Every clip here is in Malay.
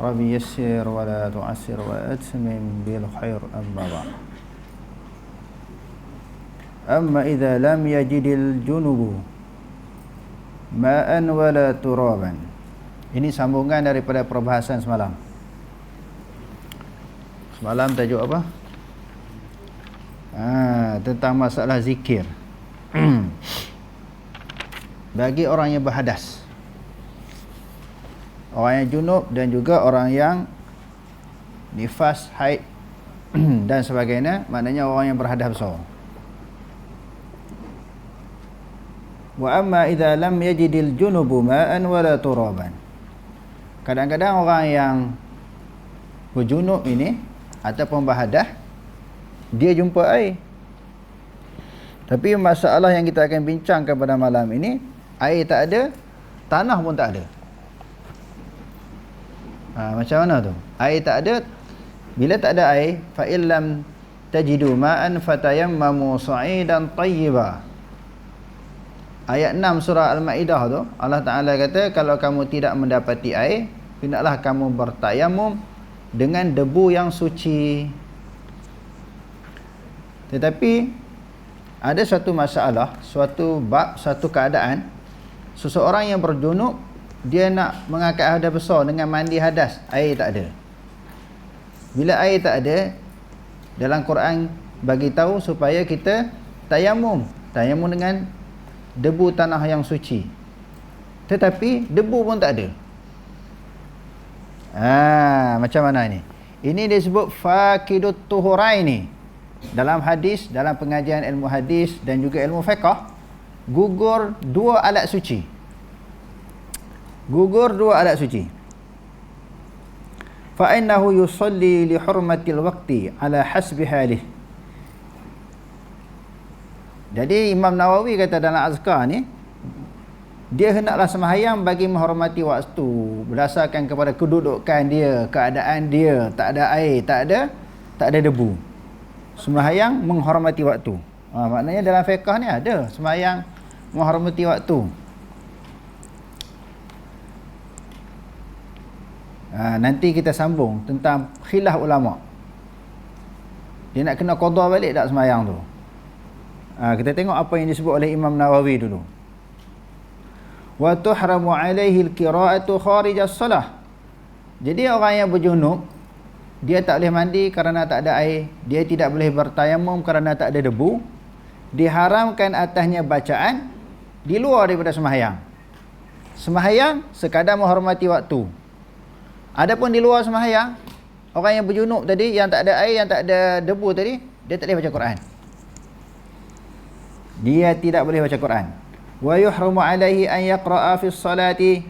ربي يسر ولا تعسر وأتمم بالخير أما بعد أما إذا لم يجد الجنوب ma'an wala turaban ini sambungan daripada perbahasan semalam semalam tajuk apa ha, tentang masalah zikir bagi orang yang berhadas orang yang junub dan juga orang yang nifas, haid dan sebagainya maknanya orang yang berhadas besar Wa amma idza lam yajidil junubu ma'an wala turaban. Kadang-kadang orang yang berjunub ini ataupun berhadah dia jumpa air. Tapi masalah yang kita akan bincangkan pada malam ini air tak ada, tanah pun tak ada. Ha, macam mana tu? Air tak ada. Bila tak ada air, fa illam tajidu ma'an fatayammamu sa'idan tayyiba ayat 6 surah Al-Maidah tu Allah Taala kata kalau kamu tidak mendapati air hendaklah kamu bertayamum dengan debu yang suci tetapi ada satu masalah suatu bab satu keadaan seseorang yang berjunub dia nak mengangkat hadas besar dengan mandi hadas air tak ada. Bila air tak ada dalam Quran bagi tahu supaya kita tayamum tayamum dengan debu tanah yang suci. Tetapi debu pun tak ada. Ha, macam mana ini? Ini disebut fakidut tuhuraini. Dalam hadis dalam pengajian ilmu hadis dan juga ilmu fiqah gugur dua alat suci gugur dua alat suci fa innahu yusalli li hurmatil waqti ala hasbi halih jadi Imam Nawawi kata dalam azkar ni dia hendaklah sembahyang bagi menghormati waktu berdasarkan kepada kedudukan dia, keadaan dia, tak ada air, tak ada tak ada debu. Sembahyang menghormati waktu. Ha, maknanya dalam fiqh ni ada sembahyang menghormati waktu. Ha, nanti kita sambung tentang khilaf ulama. Dia nak kena qada balik tak sembahyang tu? Ha, kita tengok apa yang disebut oleh Imam Nawawi dulu. Wa tuhramu alaihi alqira'atu kharij as-salah. Jadi orang yang berjunub dia tak boleh mandi kerana tak ada air, dia tidak boleh bertayamum kerana tak ada debu. Diharamkan atasnya bacaan di luar daripada sembahyang. Sembahyang sekadar menghormati waktu. Adapun di luar sembahyang, orang yang berjunub tadi yang tak ada air, yang tak ada debu tadi, dia tak boleh baca Quran. Dia tidak boleh baca Quran. Wa yuhramu alaihi an yaqra'a fi salati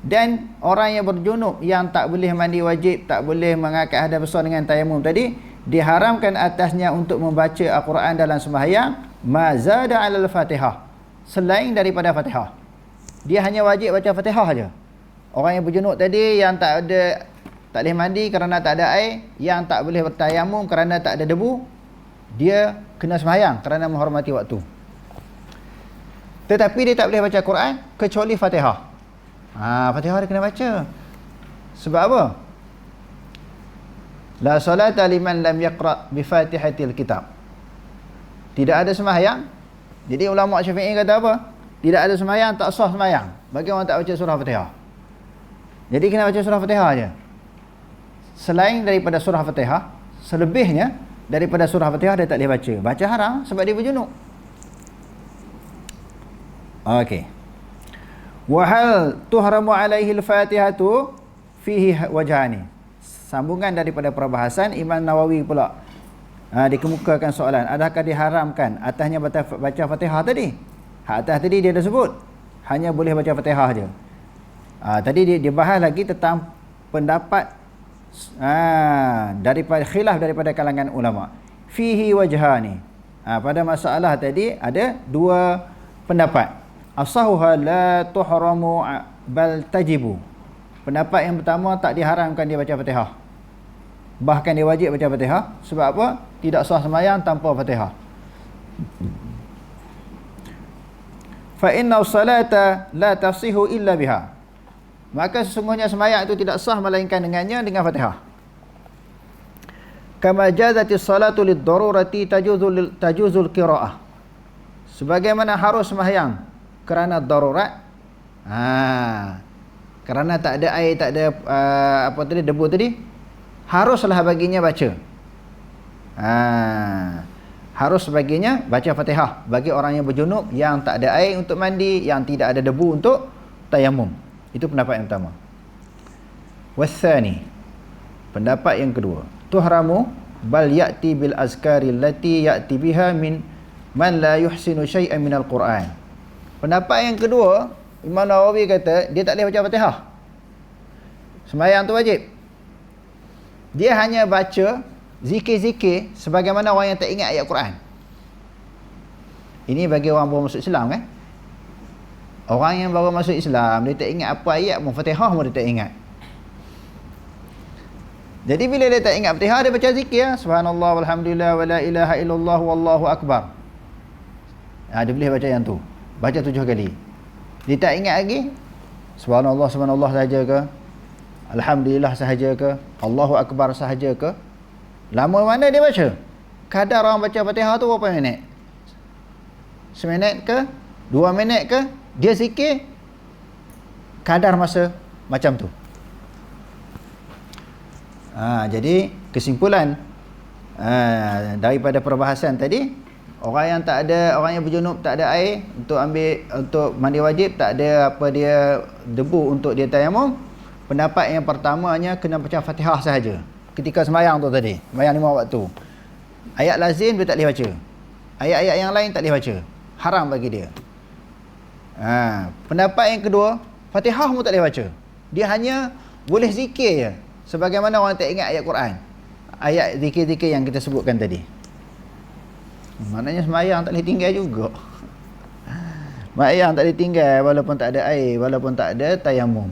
dan orang yang berjunub yang tak boleh mandi wajib tak boleh mengangkat hadas besar dengan tayamum tadi diharamkan atasnya untuk membaca al-Quran dalam sembahyang mazada 'alal Fatihah. Selain daripada Fatihah. Dia hanya wajib baca Fatihah saja orang yang berjunub tadi yang tak ada tak boleh mandi kerana tak ada air yang tak boleh bertayamum kerana tak ada debu dia kena sembahyang kerana menghormati waktu. Tetapi dia tak boleh baca Quran kecuali Fatihah. Ha, Fatihah dia kena baca. Sebab apa? La salata liman lam yaqra bi Fatihatil Kitab. Tidak ada sembahyang. Jadi ulama Syafi'i kata apa? Tidak ada sembahyang, tak sah sembahyang. Bagi orang tak baca surah Fatihah. Jadi kena baca surah Fatihah aja. Selain daripada surah Fatihah, selebihnya daripada surah Fatihah dia tak boleh baca. Baca haram sebab dia berjunuk. Okey. Wa hal tuhramu alaihi al-Fatihatu fihi wajhani. Sambungan daripada perbahasan Imam Nawawi pula. Ha, dikemukakan soalan, adakah diharamkan atasnya baca, Fatihah tadi? Hak atas tadi dia dah sebut. Hanya boleh baca Fatihah aja. Ha, tadi dia, dia bahas lagi tentang pendapat Ah, daripada khilaf daripada kalangan ulama. Fihi wajhani. Ah, pada masalah tadi ada dua pendapat. Asahuha la tuhramu bal tajibu. Pendapat yang pertama tak diharamkan dia baca Fatihah. Bahkan dia wajib baca Fatihah sebab apa? Tidak sah sembahyang tanpa Fatihah. Fa inna salata la tasihu illa biha maka sesungguhnya sembahyang itu tidak sah melainkan dengannya dengan Fatihah. Kama jazati salatu lid darurati tajuzul tajuzul qiraah. Sebagaimana harus sembahyang kerana darurat. Ha. Kerana tak ada air, tak ada uh, apa tadi debu tadi, haruslah baginya baca. Ha. Harus baginya baca Fatihah bagi orang yang berjunub yang tak ada air untuk mandi, yang tidak ada debu untuk tayamum. Itu pendapat yang pertama. Wasani. Pendapat yang kedua. Tuhramu bal ya'ti bil azkari allati ya'ti biha min man la yuhsinu syai'an minal Quran. Pendapat yang kedua, Imam Nawawi kata dia tak boleh baca Fatihah. Sembahyang tu wajib. Dia hanya baca zikir-zikir sebagaimana orang yang tak ingat ayat Quran. Ini bagi orang baru masuk Islam kan? Orang yang baru masuk Islam Dia tak ingat apa ayat pun Fatihah pun dia tak ingat. Jadi bila dia tak ingat Fatihah Dia baca zikir Subhanallah walhamdulillah Wa la ilaha illallah Wallahu akbar. Ha, Dia boleh baca yang tu. Baca tujuh kali. Dia tak ingat lagi Subhanallah subhanallah sahaja ke? Alhamdulillah sahaja ke? Allahu akbar sahaja ke? Lama mana dia baca? Kadar orang baca Fatihah tu berapa minit? Seminit ke? Dua minit ke dia zikir kadar masa macam tu. Ha, jadi kesimpulan ha, daripada perbahasan tadi orang yang tak ada orang yang berjunub tak ada air untuk ambil untuk mandi wajib tak ada apa dia debu untuk dia tayamum pendapat yang pertamanya kena baca Fatihah sahaja. Ketika sembahyang tu tadi sembahyang lima waktu. Ayat lazim dia tak boleh baca. Ayat-ayat yang lain tak boleh baca. Haram bagi dia Ha, pendapat yang kedua, Fatihah pun tak boleh baca. Dia hanya boleh zikir je. Sebagaimana orang tak ingat ayat Quran. Ayat zikir-zikir yang kita sebutkan tadi. Maknanya semayang tak boleh tinggal juga. Semayang tak boleh tinggal walaupun tak ada air, walaupun tak ada tayamum.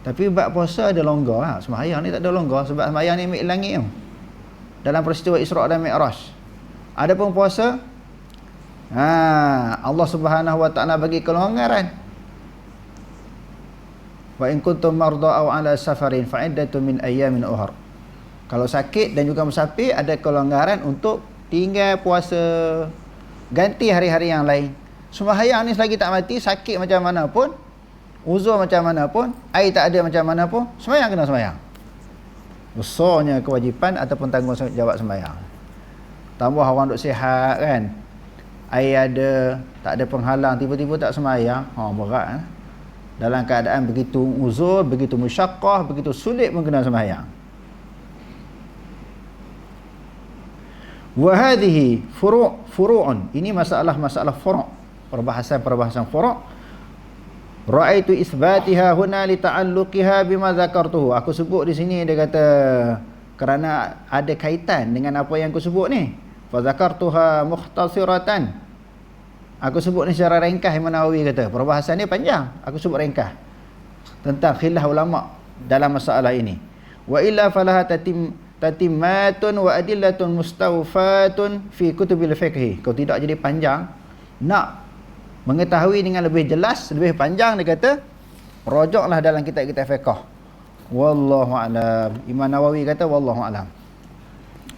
Tapi bab puasa ada longgar. Ha? Semayang ni tak ada longgar sebab semayang ni ambil langit. Dalam peristiwa Isra' dan Mi'raj. Adapun puasa, Ha, Allah Subhanahu Wa Taala bagi kelonggaran. Wa in kuntum marda aw ala safarin fa iddatu min ayyamin ukhra. Kalau sakit dan juga musafir ada kelonggaran untuk tinggal puasa ganti hari-hari yang lain. Sembahyang ni selagi tak mati, sakit macam mana pun, uzur macam mana pun, air tak ada macam mana pun, sembahyang kena sembahyang. Besarnya kewajipan ataupun tanggungjawab sembahyang. Tambah orang duk sihat kan, air ada tak ada penghalang tiba-tiba tak semayang ha berat eh? dalam keadaan begitu uzur begitu musyaqqah begitu sulit pun kena semayang wa hadhihi furu' furu'un. Ini masalah-masalah furu' perbahasan-perbahasan furu' ra'aitu isbatiha huna li ta'alluqiha bima zakartuhu. Aku sebut di sini dia kata kerana ada kaitan dengan apa yang aku sebut ni. Fa zakartuha mukhtasiratan aku sebut ni secara ringkas Imam Nawawi kata. Perbahasan ni panjang. Aku sebut ringkas. Tentang khilaf ulama dalam masalah ini. Wa illa falaha tatim tatimmatun wa adillatun mustawfatun fi kutubil fiqh kau tidak jadi panjang nak mengetahui dengan lebih jelas lebih panjang dia kata rujaklah dalam kitab-kitab fiqh. Wallahu alam. Imam Nawawi kata wallahu alam.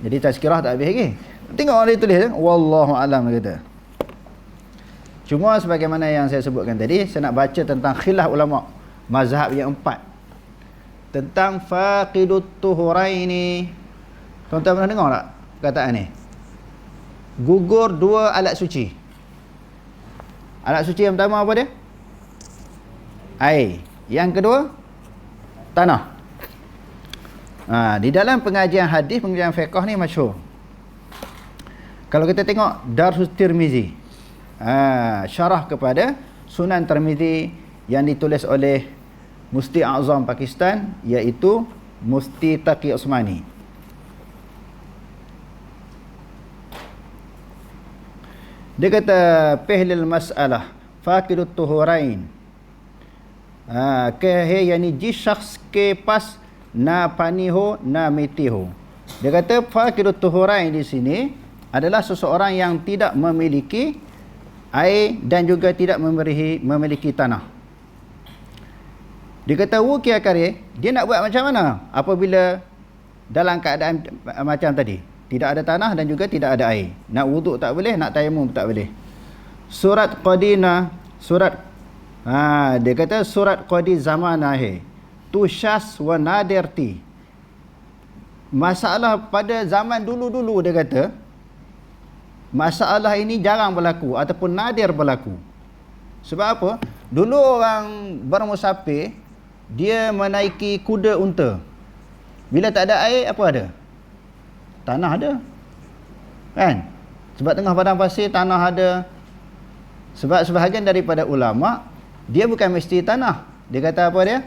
Jadi tazkirah tak habis lagi. Tengok orang dia tulis wallahu alam dia kata. Cuma sebagaimana yang saya sebutkan tadi, saya nak baca tentang khilaf ulama mazhab yang empat. Tentang faqidut tuhuraini. Tuan-tuan pernah dengar tak perkataan ni? Gugur dua alat suci. Alat suci yang pertama apa dia? Air. Yang kedua tanah. Ha, di dalam pengajian hadis, pengajian fiqh ni masyhur. Kalau kita tengok Darus Tirmizi ha, Syarah kepada Sunan Tirmizi Yang ditulis oleh Musti Azam Pakistan Iaitu Mufti Taqi Osmani. Dia kata pehlil masalah faqidut tuhurain. Ha, ke he yani ji syakhs ke pas na paniho na mitiho. Dia kata faqidut tuhurain di sini adalah seseorang yang tidak memiliki air dan juga tidak memiliki memiliki tanah. Dia kata wukia kare, dia nak buat macam mana apabila dalam keadaan macam tadi? Tidak ada tanah dan juga tidak ada air. Nak wuduk tak boleh, nak tayamum tak boleh. Surat Qadina, surat ha, dia kata surat Qadi zamanahe. Tushas wa nadirti. Masalah pada zaman dulu-dulu dia kata masalah ini jarang berlaku ataupun nadir berlaku. Sebab apa? Dulu orang bermusafir dia menaiki kuda unta. Bila tak ada air apa ada? tanah ada kan sebab tengah padang pasir tanah ada sebab sebahagian daripada ulama dia bukan mesti tanah dia kata apa dia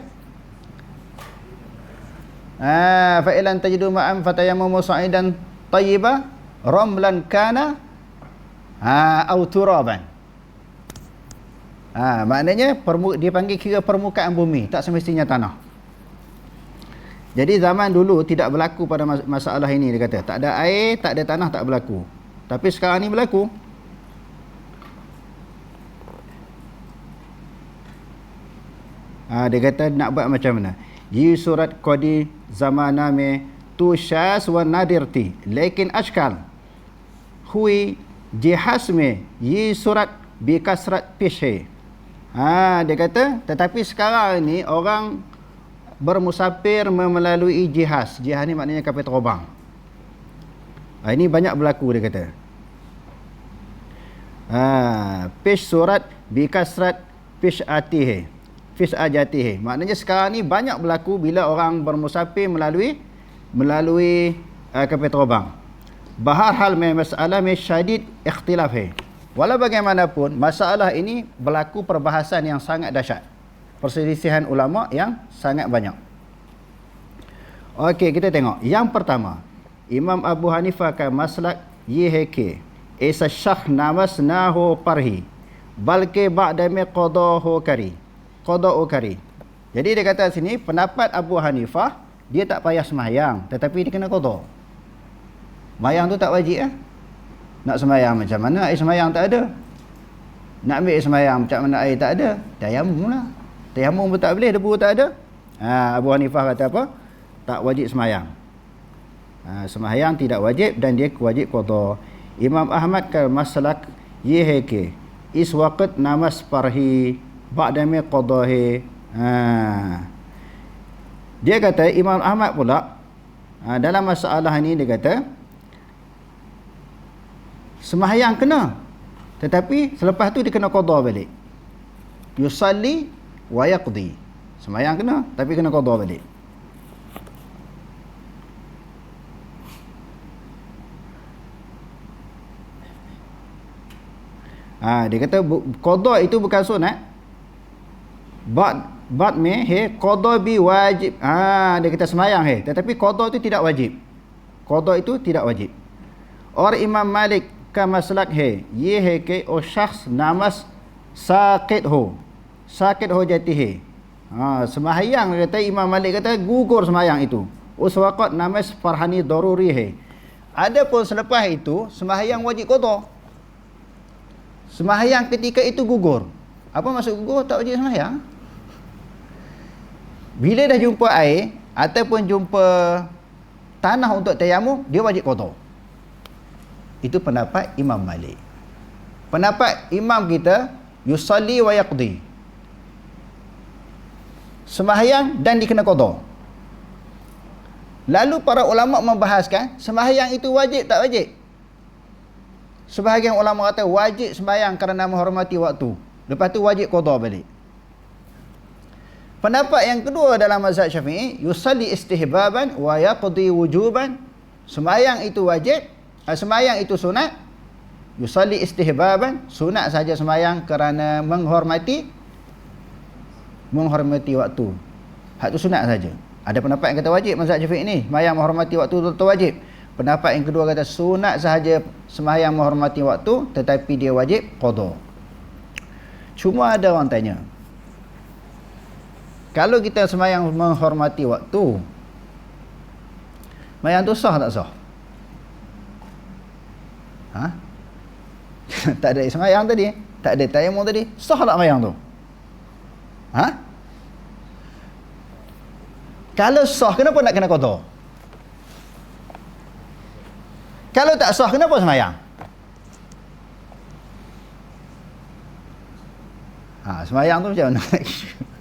ah fa ilan tajidu ma'am fatayammamu sa'idan tayyiba ramlan kana ha au turaban ha maknanya dia panggil kira permukaan bumi tak semestinya tanah jadi zaman dulu tidak berlaku pada masalah ini dia kata. Tak ada air, tak ada tanah tak berlaku. Tapi sekarang ni berlaku. Ha, dia kata nak buat macam mana? Yi surat qadi zamaname tu syas wa nadirti. Lakin ashkal. Hui jihasme yi surat bi kasrat pishe. Ha, dia kata tetapi sekarang ni orang bermusafir melalui jihaz. Jihaz ni maknanya kapal terbang. Ha, ini banyak berlaku dia kata. Ha, pish surat bikasrat pish atihe. Fish ajatihe. Maknanya sekarang ni banyak berlaku bila orang bermusafir melalui melalui uh, kapal terbang. Bahar hal me masalah me syadid ikhtilaf he. Walau bagaimanapun masalah ini berlaku perbahasan yang sangat dahsyat perselisihan ulama yang sangat banyak. Okey, kita tengok. Yang pertama, Imam Abu Hanifah kan maslak yiheke isa syakh namas nahu parhi balke ba'da mi qadahu kari. Qadahu kari. Jadi dia kata sini pendapat Abu Hanifah dia tak payah sembahyang tetapi dia kena qada. Mayang tu tak wajib eh? Nak sembahyang macam mana? Air sembahyang tak ada. Nak ambil sembahyang macam mana air tak ada? Tayamum lah. Tayamum pun tak boleh, debu tak ada. Ha, Abu Hanifah kata apa? Tak wajib semayang. Ha, semayang tidak wajib dan dia wajib qada. Imam Ahmad kal maslak yeheke iswaqat namas parhi ba'dami qadahi. Ha. Dia kata Imam Ahmad pula ha, dalam masalah ini dia kata semayang kena tetapi selepas tu dia kena qada balik. Yusalli wa yaqdi. Semayang kena tapi kena qada balik. Ha, dia kata qada itu bukan sunat. Bad bad me he qada bi wajib. Ha, dia kata semayang he tetapi qada itu tidak wajib. Qada itu tidak wajib. Or Imam Malik ka maslak he ye he ke o syakhs namas saqid ho sakit hujatihi. Ha, sembahyang kata Imam Malik kata gugur sembahyang itu. Uswaqat namas farhani darurihi. Adapun selepas itu sembahyang wajib qada. Sembahyang ketika itu gugur. Apa maksud gugur tak wajib sembahyang? Bila dah jumpa air ataupun jumpa tanah untuk tayamum, dia wajib qada. Itu pendapat Imam Malik. Pendapat imam kita yusalli wa yaqdi sembahyang dan dikena qada. Lalu para ulama membahaskan sembahyang itu wajib tak wajib? Sebahagian ulama kata wajib sembahyang kerana menghormati waktu. Lepas tu wajib qada balik. Pendapat yang kedua dalam mazhab Syafi'i, yusalli istihbaban wa yaqdi wujuban. Sembahyang itu wajib, eh, sembahyang itu sunat. Yusalli istihbaban, sunat saja sembahyang kerana menghormati menghormati waktu. Hak tu sunat saja. Ada pendapat yang kata wajib mazhab Syafi'i ni, sembahyang menghormati waktu tu wajib. Pendapat yang kedua kata sunat sahaja sembahyang menghormati waktu tetapi dia wajib qada. Cuma ada orang tanya. Kalau kita sembahyang menghormati waktu, sembahyang tu sah tak sah? Ha? tak ada sembahyang tadi, tak ada tayamum tadi, sah tak sembahyang tu? Ha? Kalau sah kenapa nak kena qada? Kalau tak sah kenapa sembahyang? Ha, sembahyang tu macam mana?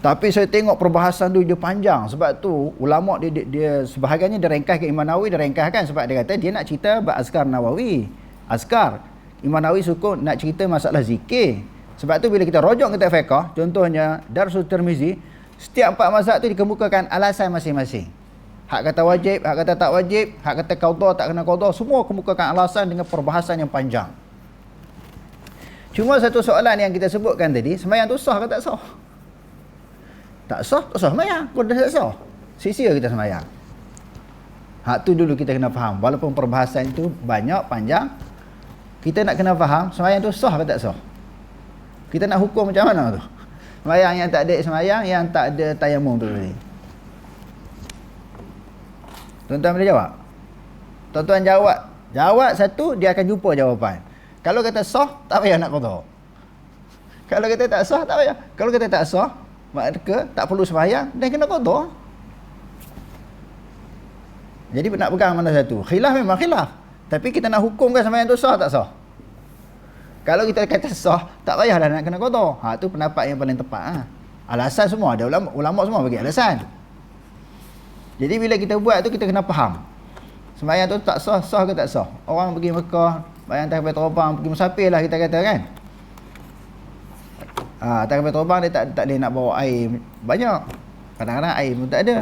Tapi saya tengok perbahasan tu dia panjang sebab tu ulama dia, dia, dia sebahagiannya dia ringkas ke Imam Nawawi dia ringkaskan sebab dia kata dia nak cerita bab azkar Nawawi. Azkar. Imam Nawawi suka nak cerita masalah zikir. Sebab tu bila kita rojok kitab fiqh, contohnya Darsul Tirmizi, setiap empat mazhab tu dikemukakan alasan masing-masing. Hak kata wajib, hak kata tak wajib, hak kata qada tak kena qada, semua kemukakan alasan dengan perbahasan yang panjang. Cuma satu soalan yang kita sebutkan tadi, sembahyang tu sah ke tak sah? Tak sah, tak sah sembahyang. Kau dah tak sah. Sia-sia kita sembahyang. Hak tu dulu kita kena faham. Walaupun perbahasan itu banyak, panjang, kita nak kena faham sembahyang tu sah ke tak sah? Kita nak hukum macam mana tu? Semayang yang tak ada semayang yang tak ada tayamum tu tadi. Tuan-tuan boleh jawab? Tuan-tuan jawab. Jawab satu, dia akan jumpa jawapan. Kalau kata sah, tak payah nak qada. Kalau kata tak sah, tak payah. Kalau kata tak sah, maka tak perlu semayang, dan kena qada. Jadi nak pegang mana satu? Khilaf memang khilaf. Tapi kita nak hukumkan semayang tu sah tak sah? Kalau kita kata sah, tak payahlah nak kena qada. Ha tu pendapat yang paling tepat ha. Alasan semua ada ulama ulama semua bagi alasan. Jadi bila kita buat tu kita kena faham. Sembahyang tu tak sah, sah ke tak sah? Orang pergi Mekah, bayang tak kapal terbang, pergi musafir lah kita kata kan. Ha, tak kapal terbang dia tak tak boleh nak bawa air banyak. Kadang-kadang air pun tak ada.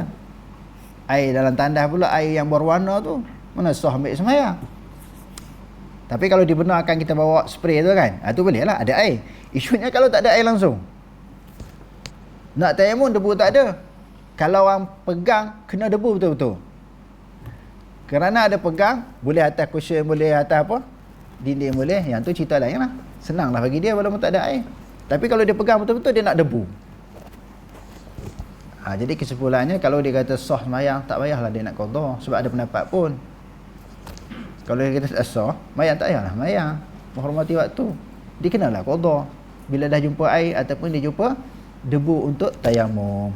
Air dalam tandas pula air yang berwarna tu. Mana sah ambil sembahyang? Tapi kalau dibenarkan kita bawa spray tu kan, ha, tu boleh lah, ada air. Isunya kalau tak ada air langsung. Nak tayamum debu tak ada. Kalau orang pegang, kena debu betul-betul. Kerana ada pegang, boleh atas cushion, boleh atas apa, dinding boleh, yang tu cerita lain lah. Senang lah bagi dia walaupun tak ada air. Tapi kalau dia pegang betul-betul, dia nak debu. Ha, jadi kesimpulannya, kalau dia kata sah semayang, tak payahlah dia nak kodoh. Sebab ada pendapat pun. Kalau kita tak sah, mayang tak payahlah mayang. Menghormati waktu. Dia kenalah qada. Bila dah jumpa air ataupun dia jumpa debu untuk tayamum.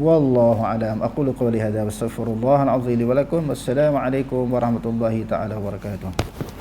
Wallahu a'lam. Aqulu qawli hadza wa astaghfirullah al-azim li wa lakum. Wassalamu alaikum warahmatullahi taala wabarakatuh.